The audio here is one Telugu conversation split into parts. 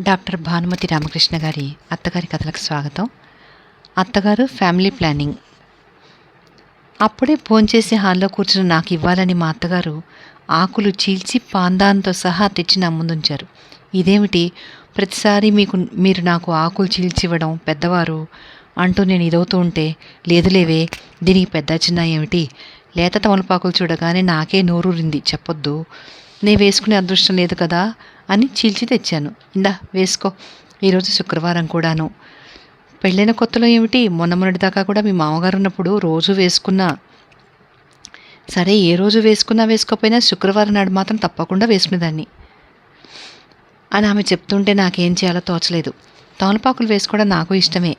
డాక్టర్ భానుమతి రామకృష్ణ గారి అత్తగారి కథలకు స్వాగతం. అత్తగారు ఫ్యామిలీ ప్లానింగ్. అప్పుడే భోంచేసి హాల్లో కూర్చుని నాకు ఇవ్వాలని మా అత్తగారు ఆకులు చీల్చి పాందాంతో సహా తెచ్చి నా ముందుంచారు. ఇదేమిటి? ప్రతిసారి మీకు మీరు నాకు ఆకులు చీల్చివ్వడం పెద్దవారు అంటూ నేను ఇదవుతూ ఉంటే లేదులేవే దీనికి పెద్ద చిన్న ఏమిటి? లేత తమలపాకులు చూడగానే నాకే నోరూరింది చెప్పొద్దు. నే వేసుకునే అదృష్టం లేదు కదా? అని చీల్చి తెచ్చాను. ఇందా వేసుకో. ఈరోజు శుక్రవారం కూడాను. పెళ్ళైన కొత్తలో ఏమిటి? మొన్న మొన్నటి దాకా కూడా మీ మామగారు ఉన్నప్పుడు రోజు వేసుకున్నా. సరే ఏ రోజు వేసుకున్నా వేసుకోకపోయినా శుక్రవారం నాడు మాత్రం తప్పకుండా వేసుకునేదాన్ని. అని ఆమె చెప్తుంటే నాకేం చేయాలో తోచలేదు. తోనపాకులు వేసుకోవడం నాకు ఇష్టమే.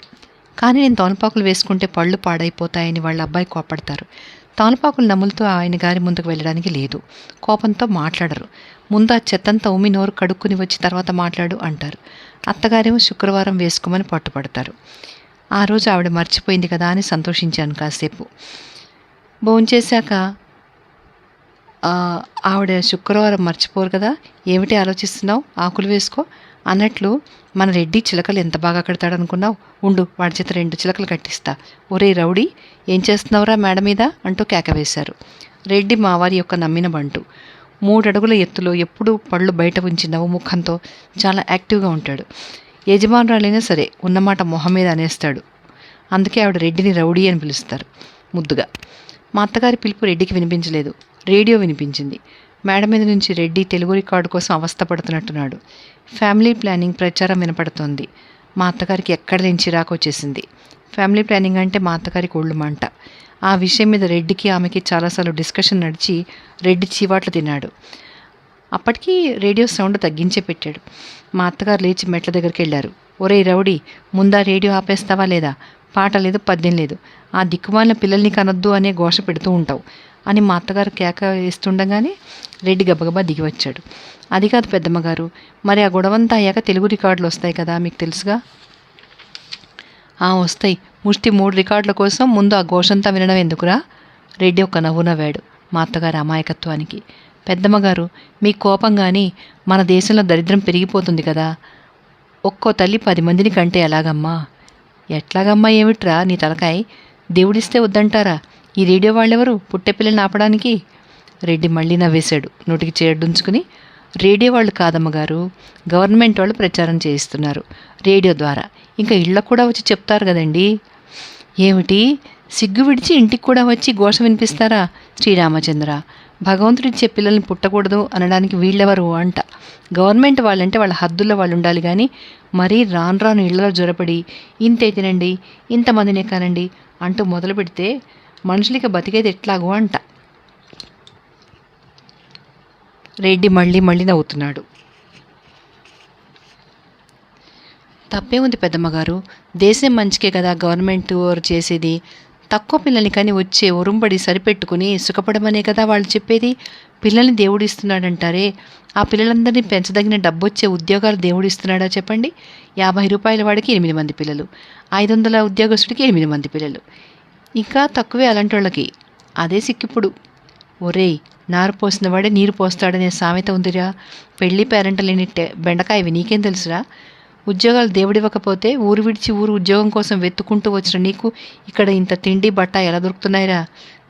కానీ నేను తోనపాకులు వేసుకుంటే పళ్ళు పాడైపోతాయని వాళ్ళ అబ్బాయి కోపడతారు తానుపాకులు నములుతూ ఆయన గారి ముందుకు వెళ్ళడానికి లేదు. కోపంతో మాట్లాడరు. ముందు ఆ చెత్తంతా ఉమ్మి నోరు కడుక్కుని వచ్చి తర్వాత మాట్లాడు అంటారు. అత్తగారేమో శుక్రవారం వేసుకోమని పట్టుపడతారు. ఆ రోజు ఆవిడ మర్చిపోయింది కదా అని సంతోషించాను కాసేపు. భోంచేశాక ఆవిడ శుక్రవారం మర్చిపోరు కదా? ఏమిటి ఆలోచిస్తున్నావు? ఆకులు వేసుకో. అన్నట్లు మన రెడ్డి చిలకలు ఎంత బాగా కడతాడు అనుకున్నావు ఉండు వాడి చేత రెండు చిలకలు కట్టిస్తా. ఒరే రౌడీ ఏం చేస్తున్నావురా మేడ మీద? అంటూ కేకవేశారు రెడ్డి మావారి యొక్క నమ్మిన బంటు. మూడు అడుగుల ఎత్తులో ఎప్పుడూ పళ్ళు బయట ఉంచి నవ్వు ముఖంతో చాలా యాక్టివ్గా ఉంటాడు. యజమానురాలైనా సరే ఉన్నమాట మొహం మీద అనేస్తాడు. అందుకే ఆవిడ రెడ్డిని రౌడీ అని పిలుస్తారు. ముద్దుగా. మా అత్తగారి పిలుపు రెడ్డికి వినిపించలేదు. రేడియో వినిపించింది. మేడ మీద నుంచి రెడ్డి తెలుగు రికార్డు కోసం అవస్థపడుతున్నట్టున్నాడు. ఫ్యామిలీ ప్లానింగ్ ప్రచారం వినపడుతోంది. మా అత్తగారికి ఎక్కడ నుంచి చిరాకు వచ్చేసింది. ఫ్యామిలీ ప్లానింగ్ అంటే మా అత్తగారికి ఒళ్ళు మంట. ఆ విషయం మీద రెడ్డికి ఆమెకి చాలాసార్లు డిస్కషన్ నడిచి రెడ్డి చీవాట్లు తిన్నాడు. అప్పటికి రేడియో సౌండ్ తగ్గించే పెట్టాడు. మా అత్తగారు లేచి మెట్ల దగ్గరికి వెళ్ళారు. ఒరేయ్ రౌడీ ముందా రేడియో ఆపేస్తావా లేదా? పాట లేదు పద్యం లేదు. ఆ దిక్కుమాలిన పిల్లల్ని కనొద్దు అనే ఘోష పెడుతూ ఉంటావు. అని మా అత్తగారు కేక వేస్తుండగానే రెడ్డి గబగబా దిగి వచ్చాడు అది కాదు పెద్దమ్మగారు మరి ఆ గొడవంతా అయ్యాక తెలుగు రికార్డులు వస్తాయి కదా మీకు తెలుసుగా? ఆ వస్తాయి. ముష్టి మూడు రికార్డుల కోసం ముందు ఆ ఘోషంతా వినడం ఎందుకురా? రెడ్డి ఒక నవ్వు నవ్వాడు మా అత్తగారి అమాయకత్వానికి. పెద్దమ్మగారు మీ కోపం కానీ మన దేశంలో దరిద్రం పెరిగిపోతుంది కదా. ఒక్కో తల్లి పది మందిని కంటే ఎలాగమ్మా? ఎట్లాగమ్మా ఏమిట్రా నీ తలకాయ? దేవుడిస్తే వద్దంటారా? ఈ రేడియో వాళ్ళెవరు? పుట్టెపిల్లని ఆపడానికి? రెడ్డి మళ్ళీ నవ్వేశాడు. నోటికి చేడుంచుకుని రేడియో వాళ్ళు కాదమ్మగారు గవర్నమెంట్ వాళ్ళు ప్రచారం చేయిస్తున్నారు. రేడియో ద్వారా. ఇంకా ఇళ్ళకు కూడా వచ్చి చెప్తారు కదండి. ఏమిటి? సిగ్గు విడిచి ఇంటికి కూడా వచ్చి ఘోష వినిపిస్తారా? శ్రీరామచంద్ర భగవంతుడిచ్చే పిల్లల్ని పుట్టకూడదు అనడానికి వీళ్ళెవరు? అంట. గవర్నమెంట్ వాళ్ళంటే వాళ్ళ హద్దుల్లో వాళ్ళు ఉండాలి కానీ మరీ రాను రాను ఇళ్ళలో జ్వరపడి ఇంతే తినండి ఇంతమందినే కానండి అంటూ మొదలు పెడితే మనుషులకి బతికేది ఎట్లాగో అంట. రెడ్డి మళ్ళీ మళ్ళీ నవ్వుతున్నాడు. తప్పే ఉంది పెద్దమ్మగారు? దేశం మంచికే కదా గవర్నమెంట్ వారు చేసేది. తక్కువ పిల్లల్ని కానీ వచ్చే ఉరుంబడి సరిపెట్టుకుని సుఖపడమనే కదా వాళ్ళు చెప్పేది? పిల్లల్ని దేవుడిస్తున్నాడంటారే ఆ పిల్లలందరినీ పెంచదగిన డబ్బు వచ్చే ఉద్యోగాలు దేవుడిస్తున్నాడా చెప్పండి? యాభై రూపాయల వాడికి ఎనిమిది మంది పిల్లలు. ఐదు వందల ఉద్యోగస్తుడికి ఎనిమిది మంది పిల్లలు. ఇంకా తక్కువే అలాంటి వాళ్ళకి అదే సిక్కిప్పుడు. ఒరేయ్ నారు పోసిన వాడే నీరు పోస్తాడనే సామెత ఉందిరా. పెళ్ళి పేరెంట్ లేని బెండకాయవి నీకేం తెలుసురా? ఉద్యోగాలు దేవుడివ్వకపోతే ఊరు విడిచి ఊరు ఉద్యోగం కోసం వెతుక్కుంటూ వచ్చిన నీకు ఇక్కడ ఇంత తిండి బట్ట ఎలా దొరుకుతున్నాయిరా?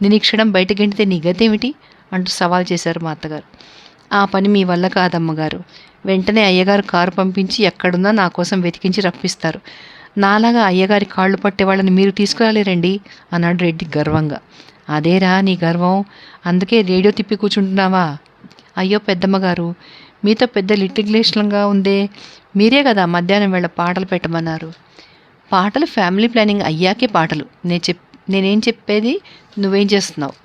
నేను ఈ క్షణం బయట గెంటితే నీ గతేమిటి? అంటూ సవాల్ చేశారు మా అత్తగారు. ఆ పని మీ వల్ల కాదమ్మగారు. వెంటనే అయ్యగారు కారు పంపించి ఎక్కడున్నా నా కోసం వెతికించి రప్పిస్తారు. నాలాగా అయ్యగారి కాళ్ళు పట్టే వాళ్ళని మీరు తీసుకురాలేరండి అన్నాడు రెడ్డి గర్వంగా. అదేరా నీ గర్వం అందుకే రేడియో తిప్పి కూర్చుంటున్నావా? అయ్యో పెద్దమ్మగారు మీతో పెద్ద లిటిగ్లేషన్గా ఉందే మీరే కదా మధ్యాహ్నం వేళ పాటలు పెట్టమన్నారు. పాటలు ఫ్యామిలీ ప్లానింగ్ అయ్యాకే పాటలు. నేను చెప్ నేనేం చెప్పేది? నువ్వేం చేస్తున్నావు?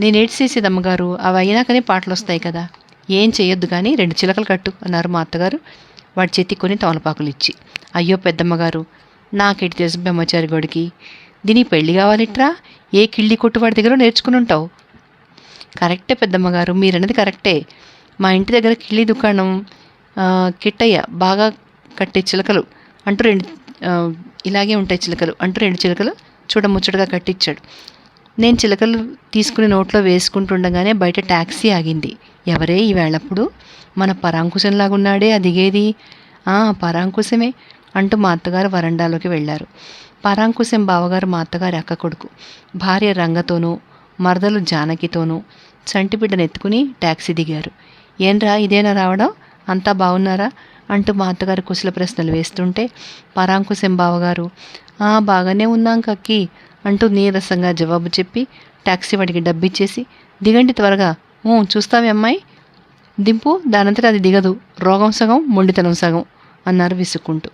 నేను ఏడ్చేసేది చేసేది అమ్మగారు అవి అయినాకనే పాటలు వస్తాయి కదా. ఏం చేయొద్దు కానీ రెండు చిలకలు కట్టు అన్నారు మా అత్తగారు. వాడి చేతి కొని తమలపాకులు ఇచ్చి అయ్యో పెద్దమ్మగారు నాకెటి తెలుసు బ్రహ్మచారి గోడికి? దీనికి పెళ్ళి కావాలిట్రా? ఏ కిళ్ళి కొట్టు వాడి దగ్గర నేర్చుకుని ఉంటావు కరెక్టే పెద్దమ్మగారు మీరన్నది కరెక్టే. మా ఇంటి దగ్గర కిళ్ళి దుకాణం కిట్టయ్య బాగా కట్టే చిలకలు అంటూ రెండు ఇలాగే ఉంటాయి చిలకలు అంటూ రెండు చిలకలు చూడముచ్చటగా కట్టించాడు నేను చిలకలు తీసుకుని నోట్లో వేసుకుంటుండగానే బయట ట్యాక్సీ ఆగింది. ఎవరే ఈ వేళప్పుడు మన పరాంకుశంలాగున్నాడే ఆ దిగేది "ఆ, పరాంకుశమే అంటూ మా అత్తగారు వరండాలోకి వెళ్ళారు. పరాంకుశం బావగారు మా అత్తగారి అక్క కొడుకు. భార్య రంగతోనూ మరదలు జానకితోనూ చంటిబిడ్డను ఎత్తుకుని ట్యాక్సీ దిగారు. ఏంరా ఇదేనా రావడం? అంతా బాగున్నారా అంటూ మా అత్తగారు కుశల ప్రశ్నలు వేస్తుంటే పరాంకుశం బావగారు "ఆ, బాగానే ఉన్నాం కక్కి అంటూ నీరసంగా జవాబు చెప్పి ట్యాక్సీ వాడికి డబ్బిచ్చేసి దిగండి త్వరగా. చూస్తామే చూస్తావే అమ్మాయి? దింపు దానంతట అది దిగదు. రోగం సగం మొండితనం సగం అన్నారు విసుక్కుంటూ.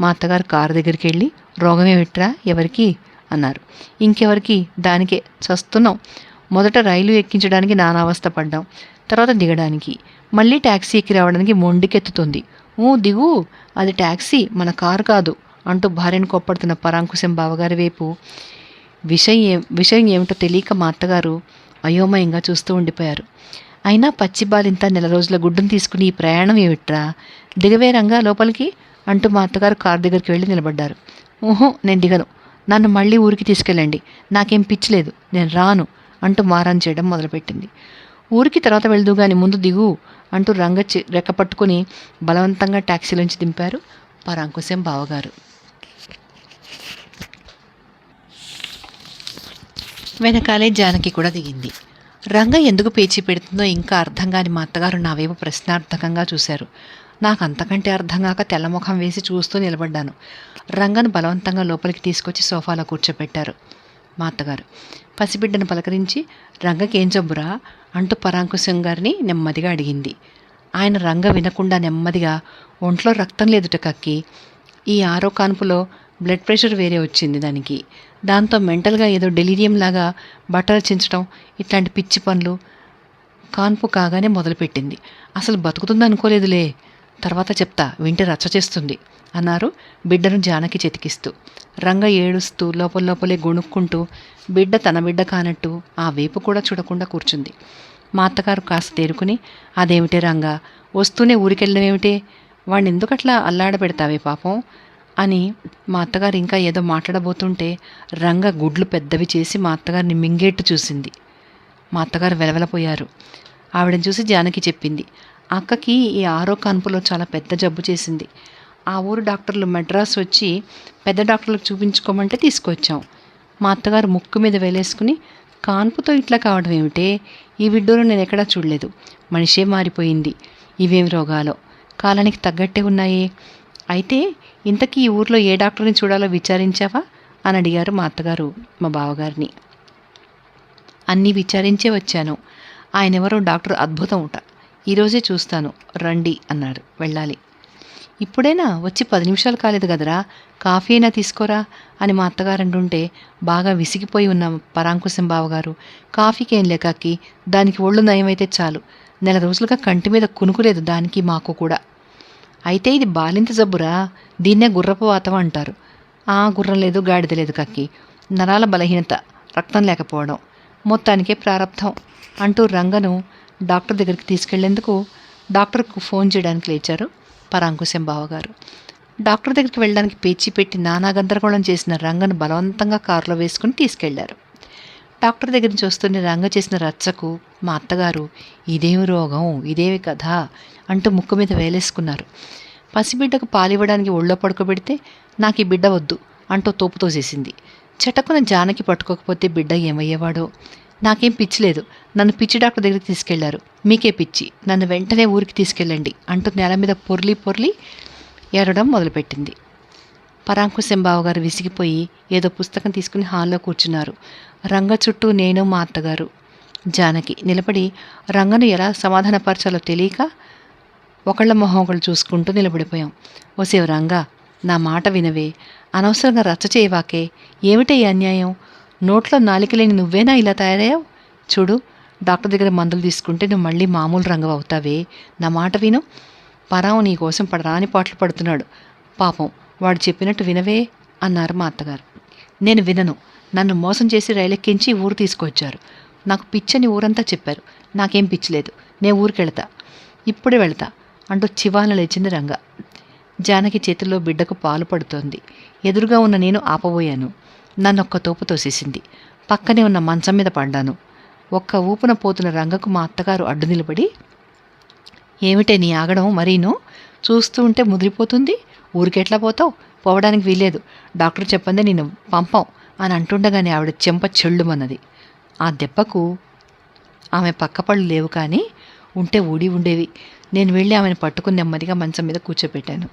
మా అత్తగారు కారు దగ్గరికి వెళ్ళి రోగమే విట్రా ఎవరికి? అన్నారు. ఇంకెవరికి? దానికే. చస్తున్నాం. మొదట రైలు ఎక్కించడానికి నానావస్థ పడ్డాం. తర్వాత దిగడానికి. మళ్ళీ ట్యాక్సీ ఎక్కి రావడానికి మొండికెత్తుతుంది. ఊ దిగు. అది ట్యాక్సీ మన కారు కాదు అంటూ భార్యను కొప్పడుతున్న పరాంకుశం బావగారి వైపు. విషయం ఏ విషయం ఏమిటో తెలియక మా అత్తగారు అయోమయంగా చూస్తూ ఉండిపోయారు. అయినా పచ్చిబాలింత నెల రోజుల గుడ్డును తీసుకుని ఈ ప్రయాణం ఏమిట్రా? దిగవే రంగా లోపలికి అంటూ మా అత్తగారు కారు దగ్గరికి వెళ్ళి నిలబడ్డారు. ఓహో నేను దిగను. నన్ను మళ్ళీ ఊరికి తీసుకెళ్ళండి. నాకేం పిచ్చలేదు నేను రాను అంటూ మారాన్ చేయడం మొదలుపెట్టింది. ఊరికి తర్వాత వెళ్దు గాని ముందు దిగు అంటూ రంగ చి- రెక్క పట్టుకుని బలవంతంగా ట్యాక్సీలోంచి దింపారు పరాంకుశం బావగారు. వెనకాలే జానకి కూడా దిగింది. రంగ ఎందుకు పేచీ పెడుతుందో ఇంకా అర్థం కాని మా అత్తగారు నా వైపు ప్రశ్నార్థకంగా చూశారు. నాకు అంతకంటే అర్థం కాక తెల్లముఖం వేసి చూస్తూ నిలబడ్డాను. రంగను బలవంతంగా లోపలికి తీసుకొచ్చి సోఫాలో కూర్చోపెట్టారు మా అత్తగారు. పసిబిడ్డను పలకరించి రంగకేం జబ్బురా? అంటూ పరాంకుశం గారిని నెమ్మదిగా అడిగింది. ఆయన రంగ వినకుండా నెమ్మదిగా ఒంట్లో రక్తం లేదుట కక్కి. ఈ ఆరో కాన్పులో బ్లడ్ ప్రెషర్ వేరే వచ్చింది దానికి. దాంతో మెంటల్గా ఏదో డెలీరియం లాగా బట్టలు చించడం ఇట్లాంటి పిచ్చి పనులు కాన్పు కాగానే మొదలుపెట్టింది. అసలు బతుకుతుంది అనుకోలేదులే. తర్వాత చెప్తా వింటే రచ్చ చేస్తుంది అన్నారు బిడ్డను జానకి చెతికిస్తూ. రంగ ఏడుస్తూ లోపల లోపలే గొణుక్కుంటూ బిడ్డ తన బిడ్డ కానట్టు ఆ వైపు కూడా చూడకుండా కూర్చుంది. మా అత్తగారు కాస్త తేరుకుని అదేమిటే రంగా వస్తూనే ఊరికెళ్ళడమేమిటే? వాడిని ఎందుకట్లా అల్లాడ పెడతావే పాపం? అని మా అత్తగారు ఇంకా ఏదో మాట్లాడబోతుంటే రంగ గుడ్లు పెద్దవి చేసి మా అత్తగారిని మింగేట్టు చూసింది. మా అత్తగారు వెలవెలపోయారు. ఆవిడని చూసి జానకి చెప్పింది అక్కకి ఈ ఆరో కాన్పులో చాలా పెద్ద జబ్బు చేసింది. ఆ ఊరు డాక్టర్లు మెడ్రాస్ వచ్చి పెద్ద డాక్టర్లకు చూపించుకోమంటే తీసుకొచ్చాం. మా అత్తగారు ముక్కు మీద వేలేసుకుని కాన్పుతో ఇట్లా కావడం ఏమిటే? ఈ విడ్డూరు నేను ఎక్కడా చూడలేదు. మనిషే మారిపోయింది. ఇవేం రోగాలో? కాలానికి తగ్గట్టే ఉన్నాయే. అయితే ఇంతకీ ఈ ఊర్లో ఏ డాక్టర్ని చూడాలో విచారించావా? అని అడిగారు మా అత్తగారు మా బావగారిని. అన్నీ విచారించే వచ్చాను. ఆయన ఎవరో డాక్టర్ అద్భుతం ఉంట. ఈరోజే చూస్తాను. రండి అన్నాడు. వెళ్ళాలి. ఇప్పుడైనా? వచ్చి పది నిమిషాలు కాలేదు కదరా. కాఫీ అయినా తీసుకోరా? అని మా అత్తగారు అంటుంటే బాగా విసిగిపోయి ఉన్న పరాంకుశం బావగారు కాఫీకి ఏం లేకాకి దానికి ఒళ్ళు నయమైతే చాలు. నెల రోజులుగా కంటి మీద కునుకులేదు దానికి మాకు కూడా. అయితే ఇది బాలింత జబ్బురా? దీన్నే గుర్రపు వాతం అంటారు. ఆ గుర్రం లేదు గాడిద లేదు కక్కి నరాల బలహీనత రక్తం లేకపోవడం. మొత్తానికే ప్రారంధం అంటూ రంగను డాక్టర్ దగ్గరికి తీసుకెళ్ళేందుకు డాక్టర్కు ఫోన్ చేయడానికి లేచారు పరాంకుశం బావగారు. డాక్టర్ దగ్గరికి వెళ్ళడానికి పేచీ పెట్టి నానా గందరగోళం చేసిన రంగను బలవంతంగా కారులో వేసుకుని తీసుకెళ్ళారు. డాక్టర్ దగ్గర నుంచి వస్తున్న రంగ చేసిన రచ్చకు మా అత్తగారు ఇదేమి రోగం? ఇదేమి కథ అంటూ ముక్కు మీద వేలేసుకున్నారు. పసిబిడ్డకు పాలివ్వడానికి ఒళ్ళో పడుకోబెడితే నాకు ఈ బిడ్డ వద్దు అంటూ తోపు తోసేసింది. చటకున జానకి పట్టుకోకపోతే బిడ్డ ఏమయ్యేవాడో? నాకేం పిచ్చి లేదు. నన్ను పిచ్చి డాక్టర్ దగ్గరికి తీసుకెళ్ళారు. మీకే పిచ్చి. నన్ను వెంటనే ఊరికి తీసుకెళ్ళండి అంటూ నేల మీద పొర్లి పొర్లి ఏడడం మొదలుపెట్టింది. పరాంకుశం బావగారు విసిగిపోయి ఏదో పుస్తకం తీసుకుని హాల్లో కూర్చున్నారు. రంగ చుట్టూ నేను మా అత్తగారు జానకి నిలబడి రంగను ఎలా సమాధానపరచాలో తెలియక ఒకళ్ళ మొహం ఒకళ్ళు చూసుకుంటూ నిలబడిపోయాం. ఓసేవ్ రంగా నా మాట వినవే. అనవసరంగా రచ్చ చేయవాకే. ఏమిటే ఈ అన్యాయం? నోట్లో నాలిక లేని నువ్వేనా ఇలా తయారయ్యావు? చూడు డాక్టర్ దగ్గర మందులు తీసుకుంటే నువ్వు మళ్ళీ మామూలు రంగు అవుతావే. నా మాట విను. పరావు నీ కోసం పడరాని పాటలు పడుతున్నాడు. పాపం. వాడు చెప్పినట్టు వినవే అన్నారు మా అత్తగారు. నేను వినను. నన్ను మోసం చేసి రైలెక్కించి ఊరు తీసుకొచ్చారు. నాకు పిచ్చని ఊరంతా చెప్పారు. నాకేం పిచ్చలేదు నేను ఊరికెళ్తా. ఇప్పుడే వెళతా అంటూ చివాన లేచింది రంగ. జానకి చేతిలో బిడ్డకు పాలు పడుతోంది. ఎదురుగా ఉన్న నేను ఆపబోయాను. నన్ను ఒక్క తోపు తోసేసింది. పక్కనే ఉన్న మంచం మీద పడ్డాను. ఒక్క ఊపున పోతున్న రంగకు మా అత్తగారు అడ్డు నిలబడి ఏమిటే నీ ఆగడం మరీను? చూస్తూ ఉంటే ముదిరిపోతుంది. ఊరికెట్లా పోతావు? పోవడానికి వీలేదు డాక్టర్ చెప్పందే నేను పంపం అని అంటుండగానే ఆవిడ చెంప చెళ్ళుమన్నది ఆ దెబ్బకు ఆమె పక్కపళ్ళు లేవు కానీ ఉంటే ఊడి ఉండేవి. నేను వెళ్ళి ఆమెను పట్టుకుని నెమ్మదిగా మంచం మీద కూర్చోబెట్టాను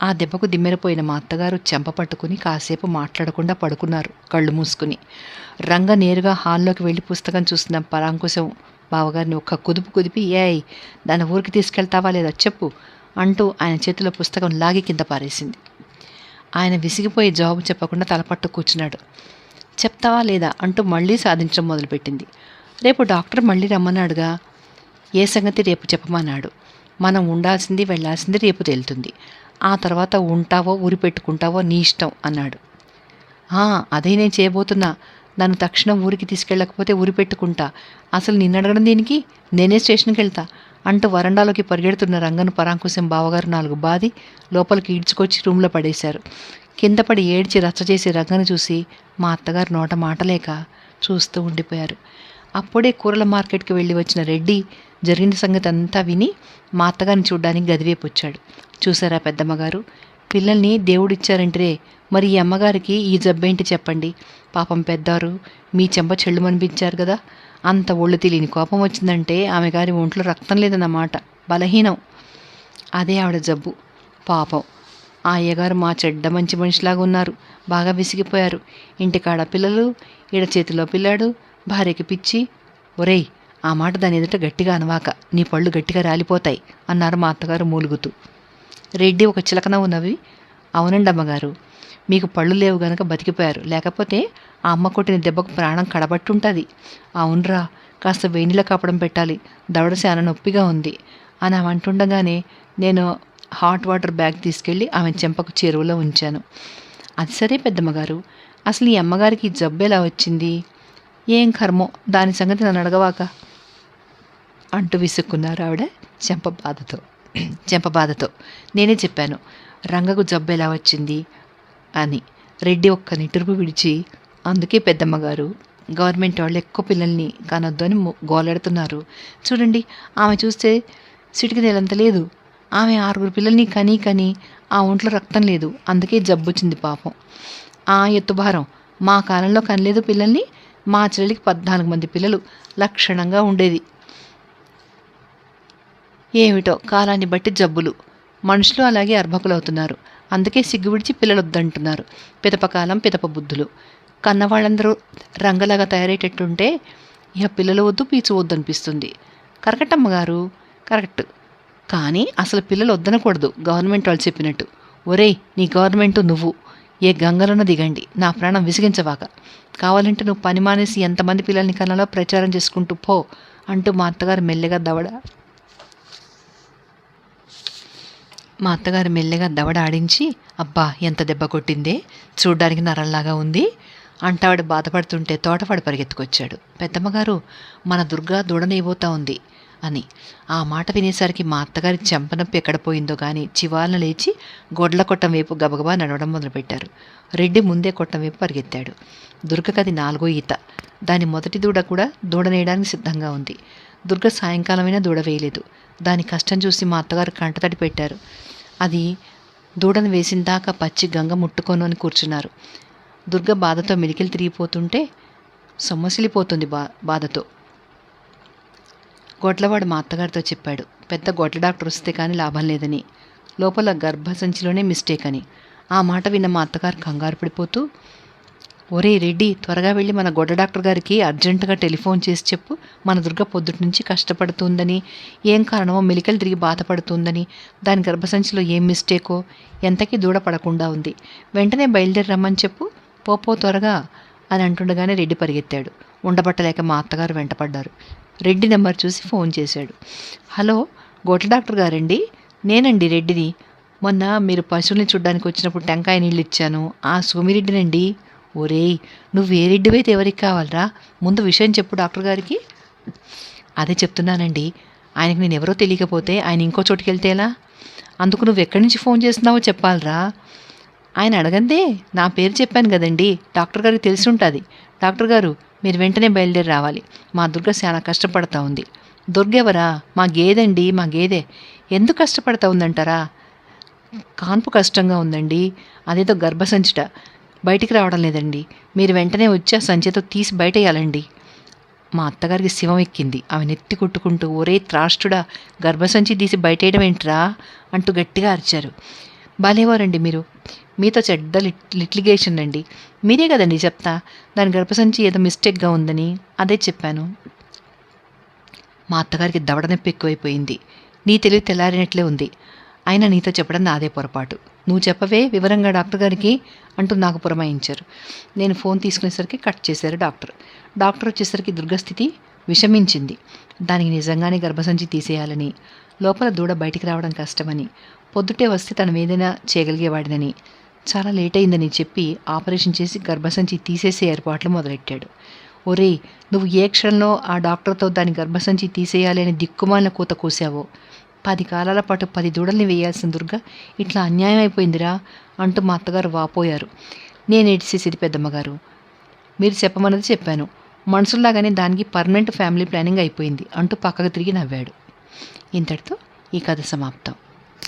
ఆ దెబ్బకు దిమ్మెరపోయిన మా అత్తగారు చెంప పట్టుకుని కాసేపు మాట్లాడకుండా పడుకున్నారు కళ్ళు మూసుకుని. రంగ నేరుగా హాల్లోకి వెళ్ళి పుస్తకం చూస్తున్న పరాంకుశం బావగారిని ఒక్క కుదుపు కుదిపి ఏయ్ దాని ఊరికి తీసుకెళ్తావా లేదా చెప్పు. అంటూ ఆయన చేతిలో పుస్తకం లాగి కింద పారేసింది. ఆయన విసిగిపోయి జవాబు చెప్పకుండా తలపట్టు కూర్చున్నాడు. చెప్తావా లేదా? అంటూ మళ్ళీ సాధించడం మొదలుపెట్టింది. రేపు డాక్టర్ మళ్ళీ రమ్మన్నాడుగా? ఏ సంగతి రేపు చెప్పమన్నాడు. మనం ఉండాల్సింది వెళ్ళాల్సింది రేపు తేలుతుంది. ఆ తర్వాత ఉంటావో ఊరి పెట్టుకుంటావో నీ ఇష్టం అన్నాడు. అదే నేను చేయబోతున్నా. నన్ను తక్షణం ఊరికి తీసుకెళ్ళకపోతే ఊరి పెట్టుకుంటా. అసలు నిన్ను అడగడం దీనికి? నేనే స్టేషన్కి వెళ్తా అంటూ వరండాలోకి పరిగెడుతున్న రంగను పరాంకుశం బావగారు నాలుగు బాది లోపలికి ఈడ్చుకొచ్చి రూమ్లో పడేశారు. కింద పడి ఏడ్చి రచ్చ చేసి రంగను చూసి మా అత్తగారు నోట మాటలేక చూస్తూ ఉండిపోయారు. అప్పుడే కూరల మార్కెట్కి వెళ్ళి వచ్చిన రెడ్డి జరిగిన సంగతి అంతా విని మా అత్తగారిని చూడ్డానికి గదివైపు వచ్చాడు. చూసారా పెద్దమ్మగారు? పిల్లల్ని దేవుడిచ్చారంటే మరి ఈ అమ్మగారికి ఈ జబ్బేంటి చెప్పండి? పాపం పెద్దారు మీ చెంప చెళ్ళు అనిపించారు కదా. అంత ఒళ్ళు తెలియని కోపం వచ్చిందంటే ఆమె గారి ఒంట్లో రక్తం లేదన్నమాట. బలహీనం. అదే ఆవిడ జబ్బు. పాపం. ఆ అయ్యగారు మా చెడ్డ మంచి మనిషిలాగా ఉన్నారు. బాగా విసిగిపోయారు. ఇంటికాడ పిల్లలు ఈడ చేతిలో పిల్లాడు భార్యకి పిచ్చి. ఒరేయ్ ఆ మాట దాని ఎదుట గట్టిగా అనవాక. నీ పళ్ళు గట్టిగా రాలిపోతాయి అన్నారు మా అత్తగారు మూలుగుతూ. రెడ్డి ఒక చిలకన ఉన్నవి. అవునండి అమ్మగారు మీకు పళ్ళు లేవు గనక బతికిపోయారు. లేకపోతే ఆ అమ్మ కొట్టిన దెబ్బకు ప్రాణం కడబట్టుంటుంది. అవునరా కాస్త వేణిలో కాపడం పెట్టాలి. దవడ చాలా నొప్పిగా ఉంది. అని ఆమె అంటుండగానే నేను హాట్ వాటర్ బ్యాగ్ తీసుకెళ్ళి ఆమె చెంపకు చెరువులో ఉంచాను. అది సరే పెద్దమ్మగారు అసలు ఈ అమ్మగారికి జబ్బు ఎలా వచ్చింది? ఏం కర్మో దాని సంగతి నన్ను అడగవాక? అంటూ విసుక్కున్నారు ఆవిడ చెంప బాధతో. చెంప బాధతో. నేనే చెప్పాను రంగకు జబ్బు ఎలా వచ్చింది? అని. రెడ్డి ఒక్క నిటురుపు విడిచి అందుకే పెద్దమ్మగారు గవర్నమెంట్ వాళ్ళు ఎక్కువ పిల్లల్ని కానొద్దని గోలెడుతున్నారు. చూడండి ఆమె చూస్తే సిటికి నేలంత లేదు. ఆమె ఆరుగురు పిల్లల్ని కనీ కని ఆ ఒంట్లో రక్తం లేదు. అందుకే జబ్బు వచ్చింది పాపం. ఆ ఎత్తుభారం మా కాలంలో కనలేదు పిల్లల్ని. మా చెల్లికి పద్నాలుగు మంది పిల్లలు. లక్షణంగా ఉండేది. ఏమిటో కాలాన్ని బట్టి జబ్బులు. మనుషులు అలాగే అర్భకులు అవుతున్నారు అందుకే సిగ్గు విడిచి పిల్లలు వద్దంటున్నారు పిదప కాలం బుద్ధులు. కన్నవాళ్ళందరూ రంగలాగా తయారయ్యేటట్టుంటే ఇక పిల్లలు వద్దు పీచు వద్దు అనిపిస్తుంది. కరకటమ్మ గారు కరెక్ట్ కానీ అసలు పిల్లలు వద్దనకూడదు గవర్నమెంట్ వాళ్ళు చెప్పినట్టు. ఒరేయ్ నీ గవర్నమెంట్ నువ్వు. ఏ గంగలోన దిగండి నా ప్రాణం విసిగించవాక. కావాలంటే నువ్వు పని మానేసి ఎంతమంది పిల్లల్ని కన్నాలో ప్రచారం చేసుకుంటూ పో అంటూ మా అత్తగారు మెల్లగా దవడ మా అత్తగారు మెల్లగా దవడ ఆడించి అబ్బా ఎంత దెబ్బ కొట్టిందే? చూడ్డానికి నరల్లాగా ఉంది. అంటావిడ బాధపడుతుంటే తోటవాడు పరిగెత్తుకొచ్చాడు. పెద్దమ్మగారు మన దుర్గా దూడనైపోతా ఉంది అని. ఆ మాట వినేసరికి మా అత్తగారి చెంపనొప్పి ఎక్కడ పోయిందో కానీ చివాలన లేచి గొడ్ల కొట్టం వైపు గబగబా నడవడం మొదలుపెట్టారు. రెడ్డి ముందే కొట్టం వైపు పరిగెత్తాడు. దుర్గకది నాలుగో ఈత. దాని మొదటి దూడ కూడా దూడనేయడానికి సిద్ధంగా ఉంది. దుర్గ సాయంకాలమైనా దూడ వేయలేదు. దాని కష్టం చూసి మా అత్తగారు కంటతడి పెట్టారు. అది దూడను వేసిన దాకా పచ్చి గంగ ముట్టుకోను అని కూర్చున్నారు. దుర్గ బాధతో మెలికలు తిరిగిపోతుంటే సొమ్మసిలిపోతుంది బా బాధతో. గొడ్లవాడు మా అత్తగారితో చెప్పాడు పెద్ద గొడ్ల డాక్టర్ వస్తే కానీ లాభం లేదని. లోపల గర్భసంచిలోనే మిస్టేక్ అని. ఆ మాట విన్న మా అత్తగారు కంగారు పడిపోతూ ఒరే రెడ్డి త్వరగా వెళ్ళి మన గొడ్డ డాక్టర్ గారికి అర్జెంటుగా టెలిఫోన్ చేసి చెప్పు. మన దుర్గ పొద్దుటి నుంచి కష్టపడుతుందని ఏం కారణమో మెలికలు తిరిగి బాధపడుతుందని. దాని గర్భసంచిలో ఏం మిస్టేకో ఎంతకీ దూడ పడకుండా ఉంది. వెంటనే బయలుదేరి రమ్మని చెప్పు. పోపో త్వరగా అని అంటుండగానే రెడ్డి పరిగెత్తాడు. ఉండబట్టలేక మా అత్తగారు వెంటపడ్డారు. రెడ్డి నెంబర్ చూసి ఫోన్ చేశాడు. హలో గొడ్ల డాక్టర్ గారండి? నేనండి రెడ్డిని. మొన్న మీరు పశువుల్ని చూడ్డానికి వచ్చినప్పుడు టెంకాయ నీళ్ళు ఇచ్చాను. ఆ సోమిరెడ్డినండి. ఒరేయ్ నువ్వు ఏ రెడ్డివైతే ఎవరికి కావాలరా? ముందు విషయం చెప్పు డాక్టర్ గారికి. అదే చెప్తున్నానండి. ఆయనకి నేను ఎవరో తెలియకపోతే ఆయన ఇంకో చోటుకి వెళ్తే ఎలా? అందుకు నువ్వు ఎక్కడి నుంచి ఫోన్ చేస్తున్నావో చెప్పాలరా? ఆయన అడగందే నా పేరు చెప్పాను కదండి డాక్టర్ గారికి తెలిసి ఉంటుంది డాక్టర్ గారు మీరు వెంటనే బయలుదేరి రావాలి. మా దుర్గ చాలా కష్టపడతా ఉంది. దుర్గెవరా మా గేదండి మా గేదె. ఎందుకు కష్టపడతా ఉందంటారా? కాన్పు కష్టంగా ఉందండి. అదేదో గర్భసంచిట. బయటికి రావడం లేదండి. మీరు వెంటనే వచ్చి ఆ సంచితో తీసి బయటేయాలండి. మా అత్తగారికి శివం ఎక్కింది. ఆమె నెత్తి కొట్టుకుంటూ ఒరే త్రాష్టుడా గర్భసంచి తీసి బయటేయడం ఏంట్రా? అంటూ గట్టిగా అరిచారు. బాలేవారండి మీరు. మీతో చెడ్డ లిట్ లిటిగేషన్ అండి. మీరే కదండి చెప్తా దాని గర్భసంచి ఏదో మిస్టేక్గా ఉందని అదే చెప్పాను. మా అత్తగారికి దవడ నొప్పి ఎక్కువైపోయింది. నీ తెలివి తెల్లారినట్లే ఉంది. అయినా నీతో చెప్పడం నాదే పొరపాటు. నువ్వు చెప్పవే వివరంగా డాక్టర్ గారికి అంటూ నాకు పురమాయించారు నేను ఫోన్ తీసుకునేసరికి కట్ చేశారు డాక్టర్. డాక్టర్ వచ్చేసరికి దుర్గస్థితి విషమించింది. దానికి నిజంగానే గర్భసంచి తీసేయాలని లోపల దూడ బయటికి రావడం కష్టమని పొద్దుటే వస్తే తను ఏదైనా చేయగలిగేవాడినని. చాలా లేట్ అయిందని చెప్పి ఆపరేషన్ చేసి గర్భసంచి తీసేసే ఏర్పాట్లు మొదలెట్టాడు. ఒరేయ్ నువ్వు ఏ క్షణంలో ఆ డాక్టర్తో దాని గర్భసంచి తీసేయాలి అని దిక్కుమాలిన కూత కూసావో? పది కాలాల పాటు పది దూడల్ని వేయాల్సిన దుర్గ ఇట్లా అన్యాయం అయిపోయిందిరా అంటూ మా అత్తగారు వాపోయారు. నేను ఏడ్చేసేది పెద్దమ్మగారు. మీరు చెప్పమన్నది చెప్పాను. మనసులాగానే దానికి పర్మనెంట్ ఫ్యామిలీ ప్లానింగ్ అయిపోయింది అంటూ పక్కకు తిరిగి నవ్వాడు. ఇంతటితో ఈ కథ సమాప్తం.